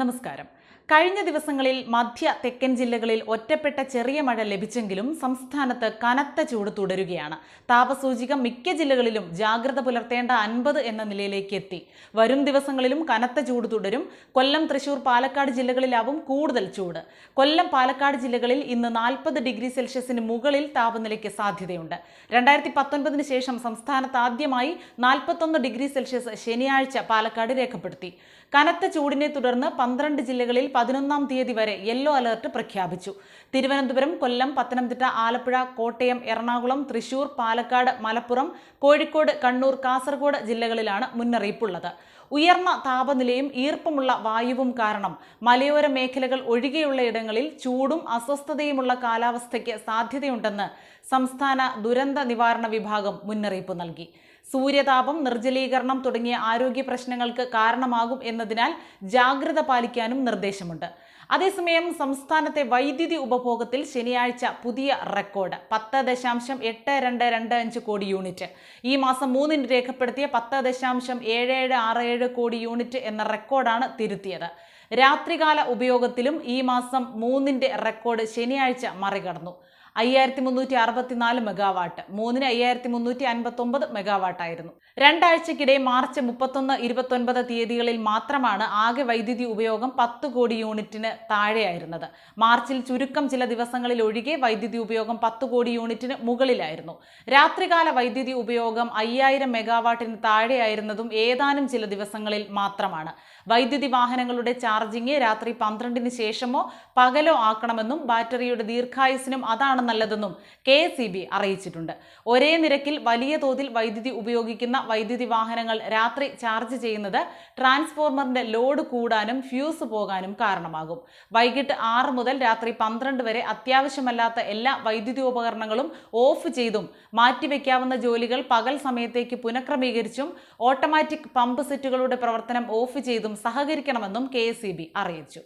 നമസ്കാരം. കഴിഞ്ഞ ദിവസങ്ങളിൽ മധ്യ തെക്കൻ ജില്ലകളിൽ ഒറ്റപ്പെട്ട ചെറിയ മഴ ലഭിച്ചെങ്കിലും സംസ്ഥാനത്ത് കനത്ത ചൂട് തുടരുകയാണ്. താപസൂചിക മിക്ക ജില്ലകളിലും ജാഗ്രത പുലർത്തേണ്ട അൻപത് എന്ന നിലയിലേക്ക് എത്തി. വരും ദിവസങ്ങളിലും കനത്ത ചൂട് തുടരും. കൊല്ലം തൃശൂർ പാലക്കാട് ജില്ലകളിലാവും കൂടുതൽ ചൂട്. കൊല്ലം പാലക്കാട് ജില്ലകളിൽ ഇന്ന് നാൽപ്പത് ഡിഗ്രി സെൽഷ്യസിന് മുകളിൽ താപനിലയ്ക്ക് സാധ്യതയുണ്ട്. രണ്ടായിരത്തി പത്തൊൻപതിന് ശേഷം സംസ്ഥാനത്ത് ആദ്യമായി നാൽപ്പത്തൊന്ന് ഡിഗ്രി സെൽഷ്യസ് ശനിയാഴ്ച പാലക്കാട് രേഖപ്പെടുത്തി. കനത്ത ചൂടിനെ തുടർന്ന് പന്ത്രണ്ട് ജില്ലകളിൽ പതിനൊന്നാം തീയതി വരെ യെല്ലോ അലർട്ട് പ്രഖ്യാപിച്ചു. തിരുവനന്തപുരം കൊല്ലം പത്തനംതിട്ട ആലപ്പുഴ കോട്ടയം എറണാകുളം തൃശൂർ പാലക്കാട് മലപ്പുറം കോഴിക്കോട് കണ്ണൂർ കാസർഗോഡ് ജില്ലകളിലാണ് മുന്നറിയിപ്പുള്ളത്. ഉയർന്ന താപനിലയും ഈർപ്പമുള്ള വായുവും കാരണം മലയോര മേഖലകൾ ഒഴികെയുള്ള ഇടങ്ങളിൽ ചൂടും അസ്വസ്ഥതയുമുള്ള കാലാവസ്ഥയ്ക്ക് സാധ്യതയുണ്ടെന്ന് സംസ്ഥാന ദുരന്ത നിവാരണ വിഭാഗം മുന്നറിയിപ്പ് നൽകി. സൂര്യതാപം നിർജലീകരണം തുടങ്ങിയ ആരോഗ്യ പ്രശ്നങ്ങൾക്ക് കാരണമാകും എന്നതിനാൽ ജാഗ്രത പാലിക്കാനും നിർദ്ദേശമുണ്ട്. അതേസമയം സംസ്ഥാനത്തെ വൈദ്യുതി ഉപഭോഗത്തിൽ ശനിയാഴ്ച പുതിയ റെക്കോർഡ് പത്ത് ദശാംശം എട്ട് രണ്ട് രണ്ട് അഞ്ച് കോടി യൂണിറ്റ്. ഈ മാസം മൂന്നിന് രേഖപ്പെടുത്തിയ പത്ത് ദശാംശം ഏഴ് ഏഴ് ആറ് ഏഴ് കോടി യൂണിറ്റ് എന്ന റെക്കോർഡാണ് തിരുത്തിയത്. രാത്രികാല ഉപയോഗത്തിലും ഈ മാസം മൂന്നിന്റെ റെക്കോർഡ് ശനിയാഴ്ച മറികടന്നു. അയ്യായിരത്തി മുന്നൂറ്റി അറുപത്തിനാല് മെഗാവാട്ട്. മൂന്നിന് അയ്യായിരത്തി മുന്നൂറ്റി അൻപത്തി ഒമ്പത് മെഗാവാട്ട് ആയിരുന്നു രണ്ടാഴ്ചക്കിടെ മാർച്ച് മുപ്പത്തൊന്ന് ഇരുപത്തൊൻപത് തീയതികളിൽ മാത്രമാണ് ആകെ വൈദ്യുതി ഉപയോഗം പത്ത് കോടി യൂണിറ്റിന് താഴെയായിരുന്നത്. മാർച്ചിൽ ചുരുക്കം ചില ദിവസങ്ങളിൽ ഒഴികെ വൈദ്യുതി ഉപയോഗം പത്ത് കോടി യൂണിറ്റിന് മുകളിലായിരുന്നു. രാത്രികാല വൈദ്യുതി ഉപയോഗം അയ്യായിരം മെഗാവാട്ടിന് താഴെയായിരുന്നതും ഏതാനും ചില ദിവസങ്ങളിൽ മാത്രമാണ്. വൈദ്യുതി വാഹനങ്ങളുടെ ചാർജിംഗ് രാത്രി പന്ത്രണ്ടിന് ശേഷമോ പകലോ ആക്കണമെന്നും ബാറ്ററിയുടെ ദീർഘായുസിനും അതാണ് നല്ലതെന്നും കെ അറിയിച്ചിട്ടുണ്ട്. ഒരേ നിരക്കിൽ വലിയ തോതിൽ വൈദ്യുതി ഉപയോഗിക്കുന്ന വൈദ്യുതി വാഹനങ്ങൾ രാത്രി ചാർജ് ചെയ്യുന്നത് ട്രാൻസ്ഫോർമറിന്റെ ലോഡ് കൂടാനും ഫ്യൂസ് പോകാനും കാരണമാകും. വൈകിട്ട് ആറ് മുതൽ രാത്രി പന്ത്രണ്ട് വരെ അത്യാവശ്യമല്ലാത്ത എല്ലാ വൈദ്യുതി ഉപകരണങ്ങളും ഓഫ് ചെയ്തും മാറ്റിവെക്കാവുന്ന ജോലികൾ പകൽ സമയത്തേക്ക് പുനഃക്രമീകരിച്ചും ഓട്ടോമാറ്റിക് പമ്പ് സെറ്റുകളുടെ പ്രവർത്തനം ഓഫ് ചെയ്തും സഹകരിക്കണമെന്നും കെ അറിയിച്ചു.